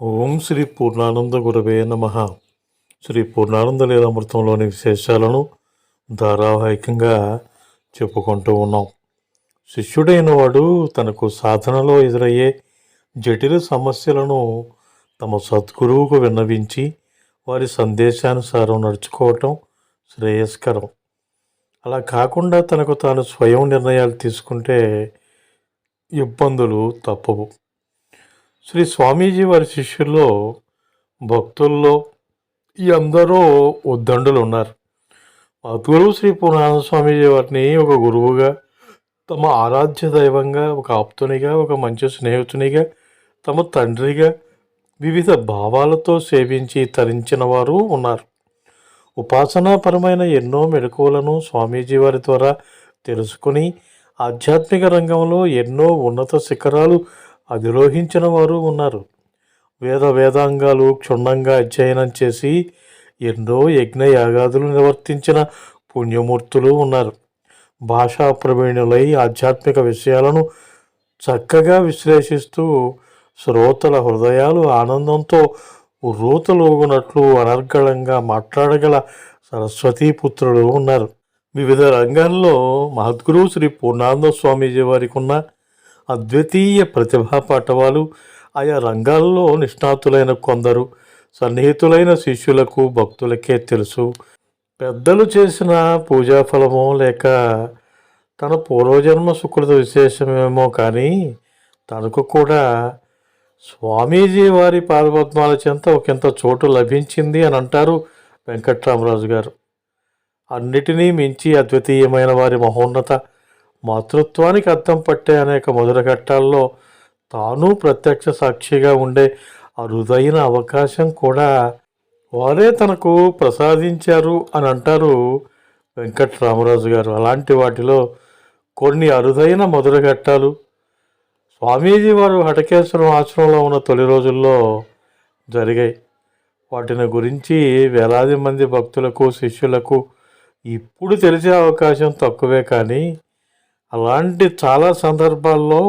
ఓం శ్రీ పూర్ణానంద గురవే నమ. శ్రీ పూర్ణానంద లీలామృతంలోని విశేషాలను ధారావాహికంగా చెప్పుకుంటూ ఉన్నాం. శిష్యుడైన వాడు తనకు సాధనలో ఎదురయ్యే జటిల సమస్యలను తమ సద్గురువుకు విన్నవించి వారి సందేశానుసారం నడుచుకోవటం శ్రేయస్కరం. అలా కాకుండా తనకు తాను స్వయం నిర్ణయాలు తీసుకుంటే ఇబ్బందులు తప్పవు. శ్రీ స్వామీజీ వారి శిష్యుల్లో భక్తుల్లో ఈ అందరూ ఉద్దండులు ఉన్నారు మా గురువు శ్రీ పూర్ణానంద స్వామీజీ వారిని ఒక గురువుగా తమ ఆరాధ్య దైవంగా ఒక ఆప్తునిగా ఒక మంచి స్నేహితునిగా తమ తండ్రిగా వివిధ భావాలతో సేవించి తరించిన వారు ఉన్నారు. ఉపాసనాపరమైన ఎన్నో మెలకువలను స్వామీజీ వారి ద్వారా తెలుసుకుని ఆధ్యాత్మిక రంగంలో ఎన్నో ఉన్నత శిఖరాలు అధిరోహించిన వారు ఉన్నారు. వేద వేదాంగాలు క్షుణ్ణంగా అధ్యయనం చేసి ఎన్నో యజ్ఞ యాగాదులు నివర్తించిన పుణ్యమూర్తులు ఉన్నారు. భాషా ప్రవీణులై ఆధ్యాత్మిక విషయాలను చక్కగా విశ్లేషిస్తూ శ్రోతల హృదయాలు ఆనందంతో రూతలోగునట్లు అనర్గళంగా మాట్లాడగల సరస్వతీపుత్రులు ఉన్నారు. వివిధ రంగాల్లో మహద్గురువు శ్రీ పూర్ణానంద స్వామీజీ వారికి ఉన్న అద్వితీయ ప్రతిభా పాఠవాలు. ఆయా రంగాల్లో నిష్ణాతులైన కొందరు సన్నిహితులైన శిష్యులకు భక్తులకే తెలుసు. పెద్దలు చేసిన పూజా ఫలమో లేక తన పూర్వజన్మ సుకృత విశేషమేమో కానీ తనకు కూడా స్వామీజీ వారి పాదపద్మాల చెంత ఒకంత చోటు లభించింది అని అంటారు వెంకట్రామరాజు గారు. అన్నిటినీ మించి అద్వితీయమైన వారి మహోన్నత మాతృత్వానికి అర్థం పట్టే అనేక మొదల ఘట్టాల్లో తాను ప్రత్యక్ష సాక్షిగా ఉండే అరుదైన అవకాశం కూడా వారే తనకు ప్రసాదించారు అని అంటారు వెంకట్రామరాజు గారు. అలాంటి వాటిలో కొన్ని అరుదైన మొదల ఘట్టాలు. స్వామీజీ వారు హటకేశ్వరం ఆశ్రమంలో ఉన్న తొలి రోజుల్లో జరిగాయి. వాటిని గురించి వేలాది మంది భక్తులకు శిష్యులకు ఇప్పుడు తెలిసే అవకాశం తక్కువే కానీ అలాంటి చాలా సందర్భాల్లో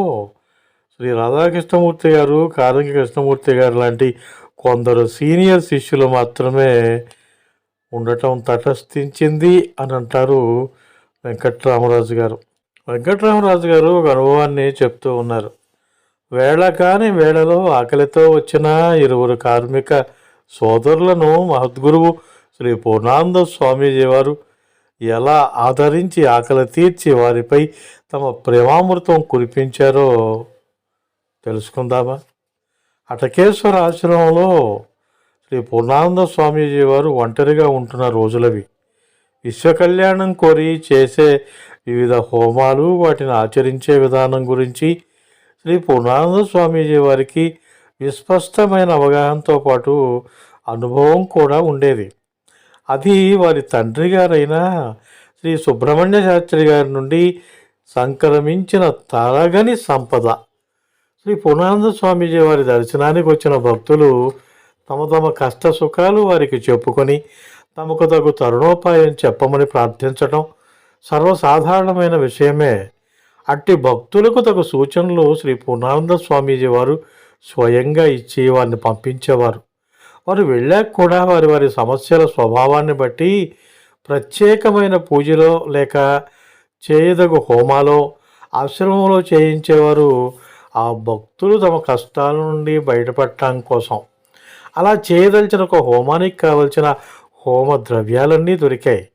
శ్రీ రాధాకృష్ణమూర్తి గారు కారంగి కృష్ణమూర్తి గారు లాంటి కొందరు సీనియర్ శిష్యులు మాత్రమే ఉండటం తటస్థించింది అని అంటారు వెంకట్రామరాజు గారు. వెంకట్రామరాజు గారు ఒక అనుభవాన్ని చెప్తూ ఉన్నారు. వేళ కాని వేళలో ఆకలితో వచ్చిన ఇరువురు కార్మిక సోదరులను మహద్గురువు శ్రీ పూర్ణానంద స్వామీజీ వారు ఎలా ఆదరించి ఆకలి తీర్చి వారిపై తమ ప్రేమామృతం కురిపించారో తెలుసుకుందామా? అటకేశ్వర ఆశ్రమంలో శ్రీ పూర్ణానంద స్వామీజీ వారు ఒంటరిగా ఉంటున్న రోజులవి. విశ్వకళ్యాణం కోరి చేసే వివిధ హోమాలు వాటిని ఆచరించే విధానం గురించి శ్రీ పూర్ణానంద స్వామీజీ వారికి విస్పష్టమైన అవగాహనతో పాటు అనుభవం కూడా ఉండేది. అది వారి తండ్రి గారైన శ్రీ సుబ్రహ్మణ్య శాస్త్రి గారి నుండి సంక్రమించిన తరగని సంపద. శ్రీ పూర్ణానంద స్వామీజీ వారి దర్శనానికి వచ్చిన భక్తులు తమ తమ కష్ట సుఖాలు వారికి చెప్పుకొని తమకు తగు తరుణోపాయం చెప్పమని ప్రార్థించటం సర్వసాధారణమైన విషయమే. అట్టి భక్తులకు తగు సూచనలు శ్రీ పూర్ణానంద స్వామీజీ వారు స్వయంగా ఇచ్చి వారిని పంపించేవారు. వారు వెళ్ళాక కూడా వారి వారి సమస్యల స్వభావాన్ని బట్టి ప్రత్యేకమైన పూజలో లేక చేయదగు హోమాలో ఆశ్రమంలో చేయించేవారు ఆ భక్తులు తమ కష్టాల నుండి బయటపడటం కోసం. అలా చేయదలిచిన ఒక హోమానికి కావలసిన హోమ ద్రవ్యాలన్నీ దొరికాయి.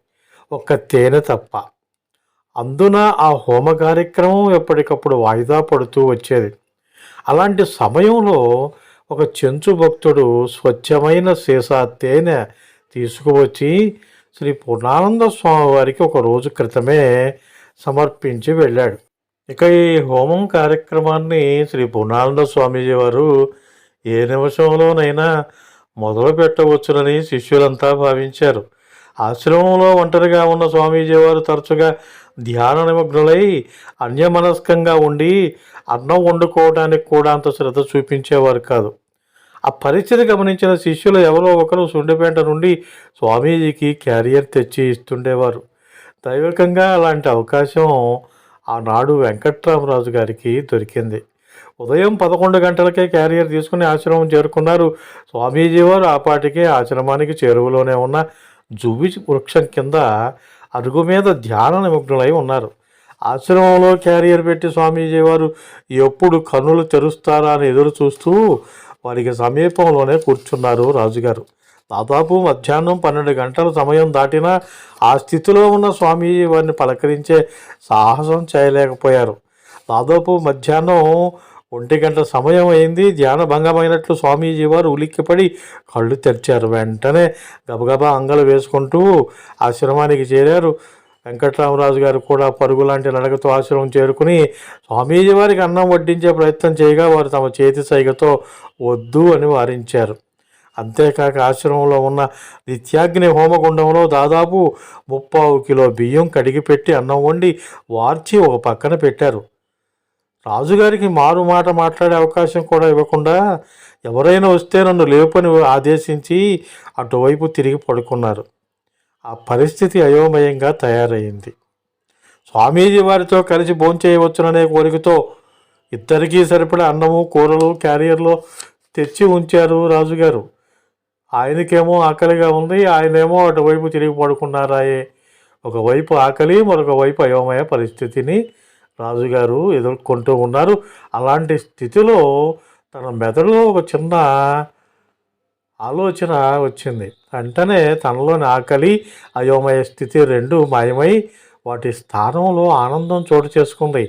ఒక్క తేనె తప్ప. అందున ఆ హోమ కార్యక్రమం ఎప్పటికప్పుడు వాయిదా పడుతూ వచ్చేది. అలాంటి సమయంలో ఒక చెంచు భక్తుడు స్వచ్ఛమైన సీసా తేనె తీసుకువచ్చి శ్రీ పూర్ణానంద స్వామివారికి ఒక రోజు క్రితమే సమర్పించి వెళ్ళాడు. ఇక ఈ హోమం కార్యక్రమాన్ని శ్రీ పూర్ణానంద స్వామీజీ వారు ఏ నిమిషంలోనైనా మొదలు పెట్టవచ్చునని శిష్యులంతా భావించారు. ఆశ్రమంలో ఒంటరిగా ఉన్న స్వామీజీ వారు తరచుగా ధ్యాన నిమగ్నులై అన్యమనస్కంగా ఉండి అన్నం వండుకోవడానికి కూడా అంత శ్రద్ధ చూపించేవారు కాదు. ఆ పరిస్థితి గమనించిన శిష్యులు ఎవరో ఒకరు సుండిపేట నుండి స్వామీజీకి క్యారియర్ తెచ్చి ఇస్తుండేవారు. దైవికంగా అలాంటి అవకాశం ఆనాడు వెంకట్రామరాజు గారికి దొరికింది. ఉదయం పదకొండు గంటలకే క్యారియర్ తీసుకుని ఆశ్రమం చేరుకున్నారు స్వామీజీ వారు. ఆ పాటికే ఆశ్రమానికి చేరువలోనే ఉన్న జువ్వి వృక్షం కింద అరుగు మీద ధ్యాన నిమగ్నులై ఉన్నారు. ఆశ్రమంలో క్యారియర్ పెట్టి స్వామీజీ వారు ఎప్పుడు కన్నులు తెరుస్తారా అని ఎదురు చూస్తూ వారికి సమీపంలోనే కూర్చున్నారు రాజుగారు. దాదాపు మధ్యాహ్నం పన్నెండు గంటల సమయం దాటినా ఆ స్థితిలో ఉన్న స్వామీజీ వారిని పలకరించే సాహసం చేయలేకపోయారు. దాదాపు మధ్యాహ్నం ఒంటి గంట సమయం అయింది. ధ్యానభంగమైనట్లు స్వామీజీ వారు ఉలిక్కిపడి కళ్ళు తెరిచారు. వెంటనే గబగబా అంగలు వేసుకుంటూ ఆశ్రమానికి చేరారు. వెంకట్రామరాజు గారు కూడా పరుగు లాంటి నడకతో ఆశ్రమం చేరుకుని స్వామీజీ వారికి అన్నం వడ్డించే ప్రయత్నం చేయగా వారు తమ చేతి సైగతో వద్దు అని వారించారు. అంతేకాక ఆశ్రమంలో ఉన్న నిత్యాగ్ని హోమగుండంలో దాదాపు ముప్పావు కిలో బియ్యం కడిగి పెట్టి అన్నం వండి వార్చి ఒక పక్కన పెట్టారు. రాజుగారికి మారు మాట మాట్లాడే అవకాశం కూడా ఇవ్వకుండా ఎవరైనా వస్తే నన్ను లేపని ఆదేశించి అటువైపు తిరిగి పడుకున్నారు. ఆ పరిస్థితి అయోమయంగా తయారయింది స్వామీజీ వారితో కలిసి భోంచేయవచ్చుననే కోరికతో ఇద్దరికీ సరిపడా అన్నము కూరలు క్యారియర్లో తెచ్చి ఉంచారు రాజుగారు. ఆయనకేమో ఆకలిగా ఉంది ఆయనేమో అటువైపు తిరిగి పడుకున్నారాయే. ఒకవైపు ఆకలి మరొక వైపు అయోమయ పరిస్థితిని రాజుగారు ఎదుర్కొంటూ ఉన్నారు. అలాంటి స్థితిలో తన మెదడులో ఒక చిన్న ఆలోచన వచ్చింది. వెంటనే తనలోని ఆకలి అయోమయ స్థితి రెండు మాయమై వాటి స్థానంలో ఆనందం చోటు చేసుకుంది.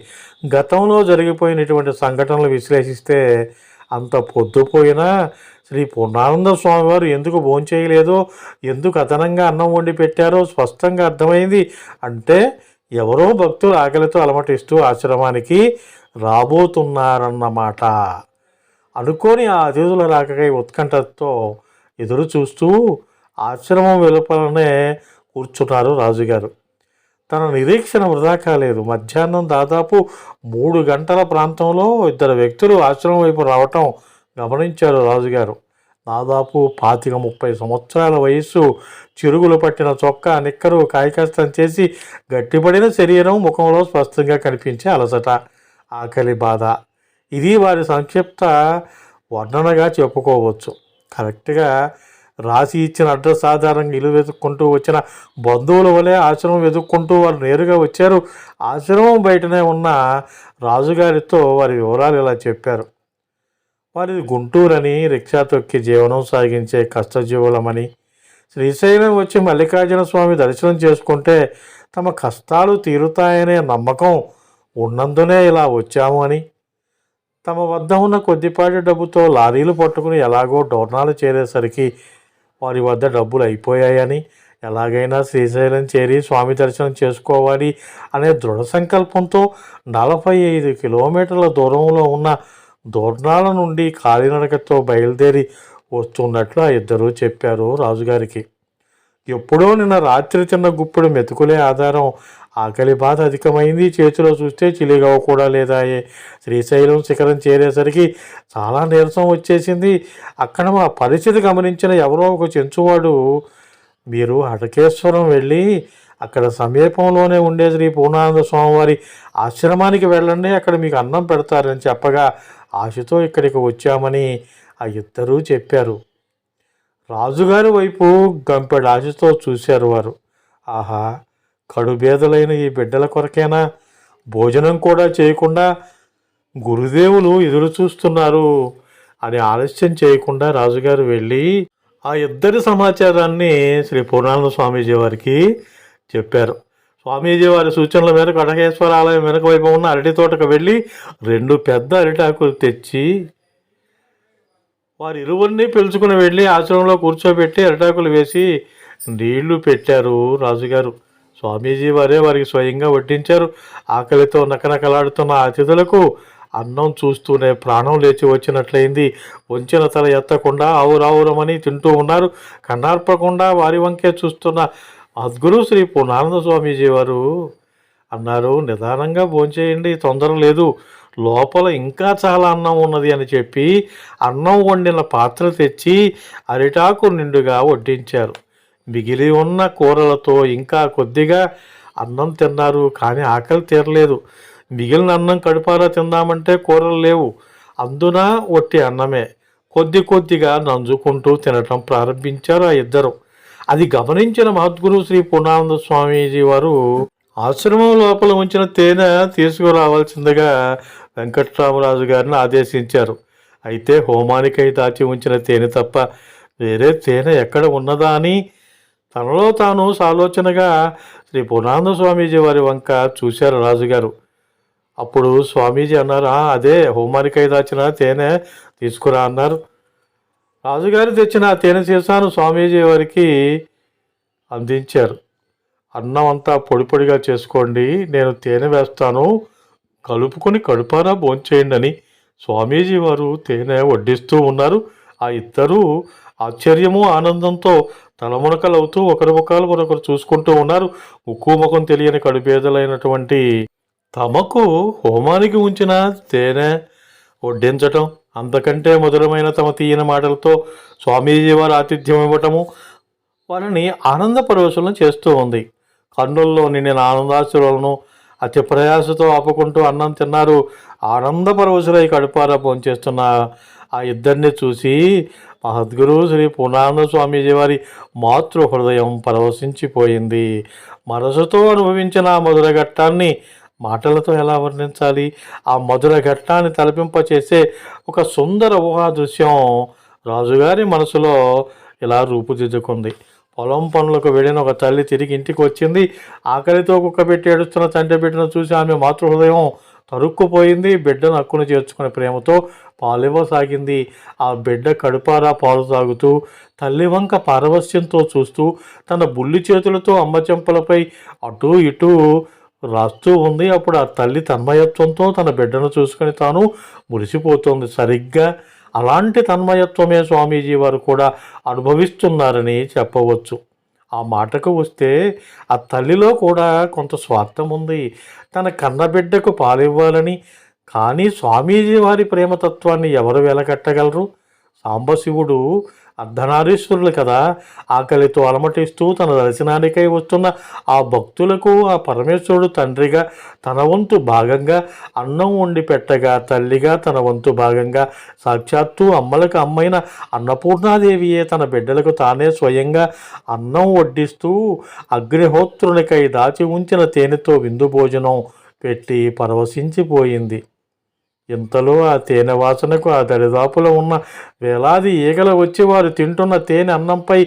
గతంలో జరిగిపోయినటువంటి సంఘటనలు విశ్లేషిస్తే అంత పొద్దుపోయినా శ్రీ పూర్ణానంద స్వామివారు ఎందుకు భోంచేయలేదో ఎందుకు అదనంగా అన్నం వండి పెట్టారో స్పష్టంగా అర్థమైంది. అంటే ఎవరో భక్తులు ఆకలితో అలమటిస్తూ ఆశ్రమానికి రాబోతున్నారన్నమాట. అనుకోని ఆ అతిథుల రాకకై ఉత్కంఠతో ఎదురు చూస్తూ ఆశ్రమం వెలుపలనే కూర్చున్నారు రాజుగారు. తన నిరీక్షణ వృధా కాలేదు. మధ్యాహ్నం దాదాపు మూడు గంటల ప్రాంతంలో ఇద్దరు వ్యక్తులు ఆశ్రమం వైపు రావటం గమనించారు రాజుగారు. దాదాపు పాతిక ముప్పై సంవత్సరాల వయస్సు చిరుగులు పట్టిన చొక్కా నిక్కరు కాయకష్టం చేసి గట్టిపడిన శరీరం ముఖంలో స్పష్టంగా కనిపించే అలసట ఆకలి బాధ. ఇది వారి సంక్షిప్త వర్ణనగా చెప్పుకోవచ్చు. కరెక్ట్గా రాసి ఇచ్చిన అడ్రస్ ఆధారంగా ఇల్లు వెతుక్కుంటూ వచ్చిన బంధువుల వలె ఆశ్రమం వెతుక్కుంటూ వారు నేరుగా వచ్చారు. ఆశ్రమం బయటనే ఉన్న రాజుగారితో వారి వివరాలు ఇలా చెప్పారు. వారిది గుంటూరని రిక్షా తొక్కి జీవనం సాగించే కష్టజీవులమని శ్రీశైలం వచ్చి మల్లికార్జున స్వామి దర్శనం చేసుకుంటే తమ కష్టాలు తీరుతాయనే నమ్మకం ఉన్నందునే ఇలా వచ్చాము అని తమ వద్ద ఉన్న కొద్దిపాటి డబ్బుతో లారీలు పట్టుకుని ఎలాగో డోర్నాలు చేరేసరికి వారి వద్ద డబ్బులు అయిపోయాయని ఎలాగైనా శ్రీశైలం చేరి స్వామి దర్శనం చేసుకోవాలి అనే దృఢ సంకల్పంతో నలభై ఐదు కిలోమీటర్ల దూరంలో ఉన్న దూర్ణాల నుండి కాలినడకతో బయలుదేరి వస్తున్నట్లు ఆ ఇద్దరూ చెప్పారు రాజుగారికి. ఎప్పుడో నిన్న రాత్రి తిన్న గుప్పుడు మెతుకులే ఆధారం ఆకలి బాధ అధికమైంది. చేతిలో చూస్తే చిలిగవ కూడా లేదాయే. శ్రీశైలం శిఖరం చేరేసరికి చాలా నీరసం వచ్చేసింది. అక్కడ మా పరిస్థితి గమనించిన ఎవరో ఒక చెంచువాడు మీరు హటకేశ్వరం వెళ్ళి అక్కడ సమీపంలోనే ఉండే శ్రీ పూర్ణానంద స్వామివారి ఆశ్రమానికి వెళ్ళండి. అక్కడ మీకు అన్నం పెడతారని చెప్పగా ఆశతో ఇక్కడికి వచ్చామని ఆ ఇద్దరూ చెప్పారు. రాజుగారి వైపు గంపెడు ఆశతో చూశారు వారు. ఆహా! కడుబేదలైన ఈ బిడ్డల కొరకేనా? భోజనం కూడా చేయకుండా గురుదేవులు ఎదురు చూస్తున్నారు అని ఆలస్యం చేయకుండా రాజుగారు వెళ్ళి ఆ ఇద్దరి సమాచారాన్ని శ్రీ పూర్ణానంద స్వామీజీ వారికి చెప్పారు. స్వామీజీ వారి సూచనల మేరకు అడగేశ్వర ఆలయం వెనక వైపు ఉన్న అరటి తోటకు వెళ్ళి రెండు పెద్ద అరిటాకులు తెచ్చి వారి ఇరువురిని పిలుచుకుని వెళ్ళి ఆశ్రమంలో కూర్చోబెట్టి అరిటాకులు వేసి నీళ్ళు పెట్టారు రాజుగారు. స్వామీజీ వారే వారికి స్వయంగా వడ్డించారు. ఆకలితో నకనకలాడుతున్న అతిథులకు అన్నం చూస్తూనే ప్రాణం లేచి వచ్చినట్లయింది. వంచిన తల ఎత్తకుండా ఆవురావురమని తింటూ ఉన్నారు. కన్నార్పకుండా వారి వంకే చూస్తున్న అద్గురు శ్రీ పూర్ణానంద స్వామీజీ వారు అన్నారు నిదానంగా భోంచేయండి తొందర లేదు. లోపల ఇంకా చాలా అన్నం ఉన్నది అని చెప్పి అన్నం వండిన పాత్ర తెచ్చి అరిటాకు నిండుగా వడ్డించారు. మిగిలి ఉన్న కూరలతో ఇంకా కొద్దిగా అన్నం తిన్నారు కానీ ఆకలి తీరలేదు. మిగిలిన అన్నం కడుపారా తిందామంటే కూరలు లేవు. అందున ఒట్టి అన్నమే. కొద్ది కొద్దిగా నంజుకుంటూ తినటం ప్రారంభించారు ఆ ఇద్దరు. అది గమనించిన మహద్గురు శ్రీ పూర్ణానంద స్వామీజీ వారు ఆశ్రమం లోపల ఉంచిన తేనె తీసుకురావాల్సిందిగా వెంకట్రామరాజు గారిని ఆదేశించారు. అయితే హోమానికై దాచి ఉంచిన తేనె తప్ప వేరే తేనె ఎక్కడ ఉన్నదా అని తనలో తాను సాలోచనగా శ్రీ పూర్ణానంద స్వామీజీ వారి వంక చూశారు రాజుగారు. అప్పుడు స్వామీజీ అన్నారు అదే హోమానికై దాచిన తేనె తీసుకురా అన్నారు. రాజుగారు తెచ్చిన ఆ తేనె సీసాను స్వామీజీ వారికి అందించారు. అన్నం అంతా పొడి పొడిగా చేసుకోండి నేను తేనె వేస్తాను కలుపుకొని కడుపారా భోంచేయండి అని స్వామీజీ వారు తేనె వడ్డిస్తూ ఉన్నారు. ఆ ఇద్దరూ ఆశ్చర్యము ఆనందంతో తలమునకలవుతూ ఒకరి ముఖాలు మరొకరు చూసుకుంటూ ఉన్నారు. ముక్కు ముఖం తెలియని కడుపేదలైనటువంటి తమకు హోమానికి ఉంచిన తేనె వడ్డించటం అంతకంటే మధురమైన తమ తీయని మాటలతో స్వామీజీ వారు ఆతిథ్యం ఇవ్వటము వారిని ఆనంద పరవశులను చేస్తూ ఉంది. కన్నుల్లో నేను ఆనందాశ్రులను అతి ప్రయాసతో ఆపుకుంటూ అన్నం తిన్నారు. ఆనంద పరవశులై కడుపారా భోంచేస్తున్న ఆ ఇద్దరిని చూసి మహద్గురు శ్రీ పూర్ణానంద స్వామీజీ వారి మాతృ హృదయం పరవశించిపోయింది. మనసుతో అనుభవించిన ఆ మధుర ఘట్టాన్ని మాటలతో ఎలా వర్ణించాలి? ఆ మధుర ఘట్టాన్ని తలపింపచేసే ఒక సుందర ఊహా దృశ్యం రాజుగారి మనసులో ఇలా రూపుదిద్దుకుంది. పొలం పనులకు వెళ్ళిన ఒక తల్లి తిరిగి ఇంటికి వచ్చింది. ఆకలితో కుక్క పెట్టి ఏడుస్తున్న తండ్రి బిడ్డను చూసి ఆమె మాతృహృదయం తరుక్కుపోయింది. బిడ్డను హక్కును చేర్చుకునే ప్రేమతో పాలివ్వసాగింది ఆ బిడ్డ కడుపారా పాలు తాగుతూ తల్లి వంక పారవస్యంతో చూస్తూ తన బుల్లి చేతులతో అమ్మ చెంపలపై అటూ ఇటూ రాస్తూ ఉంది. అప్పుడు ఆ తల్లి తన్మయత్వంతో తన బిడ్డను చూసుకొని తాను మురిసిపోతుంది. సరిగ్గా అలాంటి తన్మయత్వమే స్వామీజీ వారు కూడా అనుభవిస్తున్నారని చెప్పవచ్చు. ఆ మాటకు వస్తే ఆ తల్లిలో కూడా కొంత స్వార్థం ఉంది. తన కన్నబిడ్డకు పాలివ్వాలని. కానీ స్వామీజీ వారి ప్రేమతత్వాన్ని ఎవరు వెలకట్టగలరు సాంబశివుడు అర్ధనారీశ్వరులు కదా. ఆకలితో అలమటిస్తూ తన దర్శనానికై వస్తున్న ఆ భక్తులకు ఆ పరమేశ్వరుడు తండ్రిగా తన వంతు భాగంగా అన్నం వండి పెట్టగా తల్లిగా తన వంతు భాగంగా సాక్షాత్తు అమ్మలకు అమ్మైన అన్నపూర్ణాదేవియే తన బిడ్డలకు తానే స్వయంగా అన్నం వడ్డిస్తూ అగ్నిహోత్రునికై దాచి ఉంచిన తేనెతో విందు భోజనం పెట్టి పరవశించిపోయింది. ఇంతలో ఆ తేనె వాసనకు ఆ దరిదాపులో ఉన్న వేలాది ఈగలు వచ్చి వారు తింటున్న తేనె అన్నంపై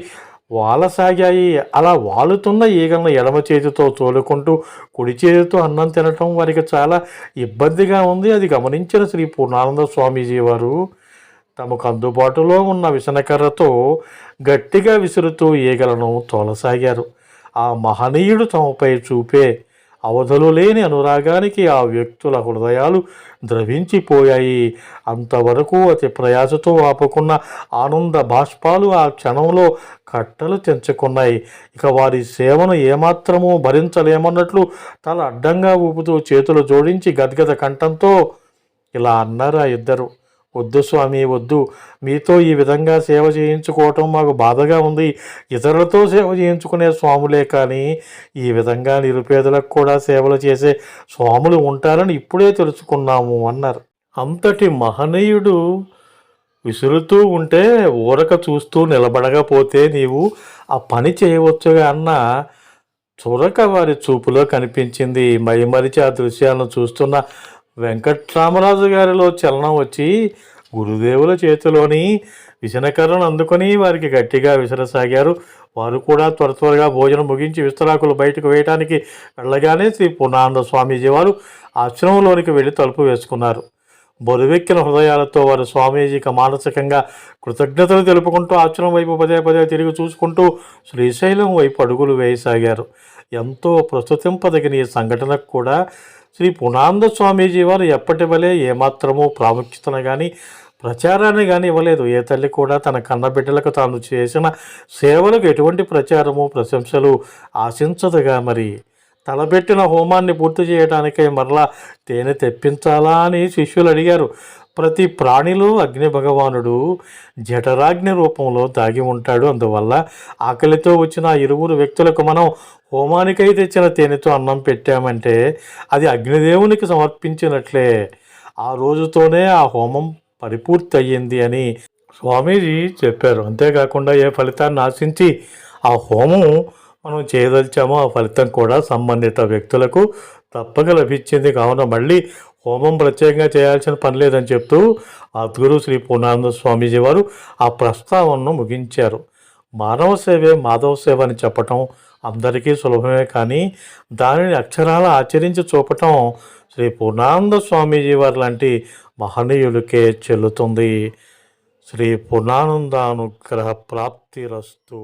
వాలసాగాయి అలా వాలుతున్న ఈగలను ఎడమ చేతితో తోలుకుంటూ కుడి చేతితో అన్నం తినటం వారికి చాలా ఇబ్బందిగా ఉంది. అది గమనించిన శ్రీ పూర్ణానంద స్వామీజీ వారు తమకు అందుబాటులో ఉన్న విసనకర్రతో గట్టిగా విసురుతూ ఈగలను తోలసాగారు. ఆ మహనీయుడు తమపై చూపే అవధులు లేని అనురాగానికి ఆ వ్యక్తుల హృదయాలు ద్రవించిపోయాయి. అంతవరకు అతి ప్రయాసతో ఆపుకున్న ఆనంద బాష్పాలు ఆ క్షణంలో కట్టలు తెంచుకున్నాయి. ఇక వారి సేవను ఏమాత్రమూ భరించలేమన్నట్లు తల అడ్డంగా ఊపుతూ చేతులు జోడించి గద్గద కంఠంతో ఇలా అన్నారు ఆ ఇద్దరు? వద్దు స్వామి వద్దు. మీతో ఈ విధంగా సేవ చేయించుకోవటం మాకు బాధగా ఉంది. ఇతరులతో సేవ చేయించుకునే స్వాములే కానీ ఈ విధంగా నిరుపేదలకు కూడా సేవలు చేసే స్వాములు ఉంటారని ఇప్పుడే తెలుసుకున్నాము అన్నారు. అంతటి మహనీయుడు విసురుతూ ఉంటే ఊరక చూస్తూ నిలబడకపోతే నీవు ఆ పని చేయవచ్చుగా అన్న చురక వారి చూపులో కనిపించింది. మైమరిచి ఆ దృశ్యాలను చూస్తున్న వెంకట్రామరాజు గారిలో చలనం వచ్చి గురుదేవుల చేతిలోని విసనకర్రను అందుకొని వారికి గట్టిగా విసరసాగారు. వారు కూడా త్వర త్వరగా భోజనం ముగించి విస్తరాకులు బయటకు వేయటానికి వెళ్ళగానే శ్రీ పూర్ణానంద స్వామీజీ వారు ఆశ్రమంలోనికి వెళ్ళి తలుపు వేసుకున్నారు. బరువెక్కిన హృదయాలతో వారు స్వామీజీకి మానసికంగా కృతజ్ఞతలు తెలుపుకుంటూ ఆశ్రమం వైపు పదే పదే తిరిగి చూసుకుంటూ శ్రీశైలం వైపు అడుగులు వేయసాగారు. ఎంతో ప్రస్తుతింపదగిన ఈ సంఘటనకు కూడా శ్రీ పునాంద స్వామీజీ వారు ఎప్పటి వలె ఏమాత్రమూ ప్రాముఖ్యతను కానీ ప్రచారాన్ని కానీ ఇవ్వలేదు. ఏ తల్లి కూడా తన కన్నబిడ్డలకు తాను చేసిన సేవలకు ఎటువంటి ప్రచారము ప్రశంసలు ఆశించదుగా మరి. తలబెట్టిన హోమాన్ని పూర్తి చేయడానికై మరలా తేనె తెప్పించాలా అని శిష్యులు అడిగారు. ప్రతి ప్రాణిలో అగ్ని భగవానుడు జఠరాగ్ని రూపంలో దాగి ఉంటాడు. అందువల్ల ఆకలితో వచ్చిన ఇరువురు వ్యక్తులకు మనం హోమానికై తెచ్చిన తేనెతో అన్నం పెట్టామంటే అది అగ్నిదేవునికి సమర్పించినట్లే. ఆ రోజుతోనే ఆ హోమం పరిపూర్తి అయ్యింది అని స్వామీజీ చెప్పారు. అంతేకాకుండా ఏ ఫలితాన్ని ఆశించి ఆ హోమం మనం చేయదలిచామో ఆ ఫలితం కూడా సంబంధిత వ్యక్తులకు తప్పక లభించింది. కావున మళ్ళీ హోమం ప్రత్యేకంగా చేయాల్సిన పని లేదని చెప్తూ అద్గురు శ్రీ పూర్ణానంద స్వామీజీ వారు ఆ ప్రస్తావనను ముగించారు. మానవ సేవే మాధవ సేవ అని చెప్పటం అందరికీ సులభమే కానీ దానిని అక్షరాల ఆచరించి చూపటం శ్రీ పూర్ణానంద స్వామీజీ వారి లాంటి మహనీయులకే చెల్లుతుంది. శ్రీ పూర్ణానందానుగ్రహ ప్రాప్తిరస్తు.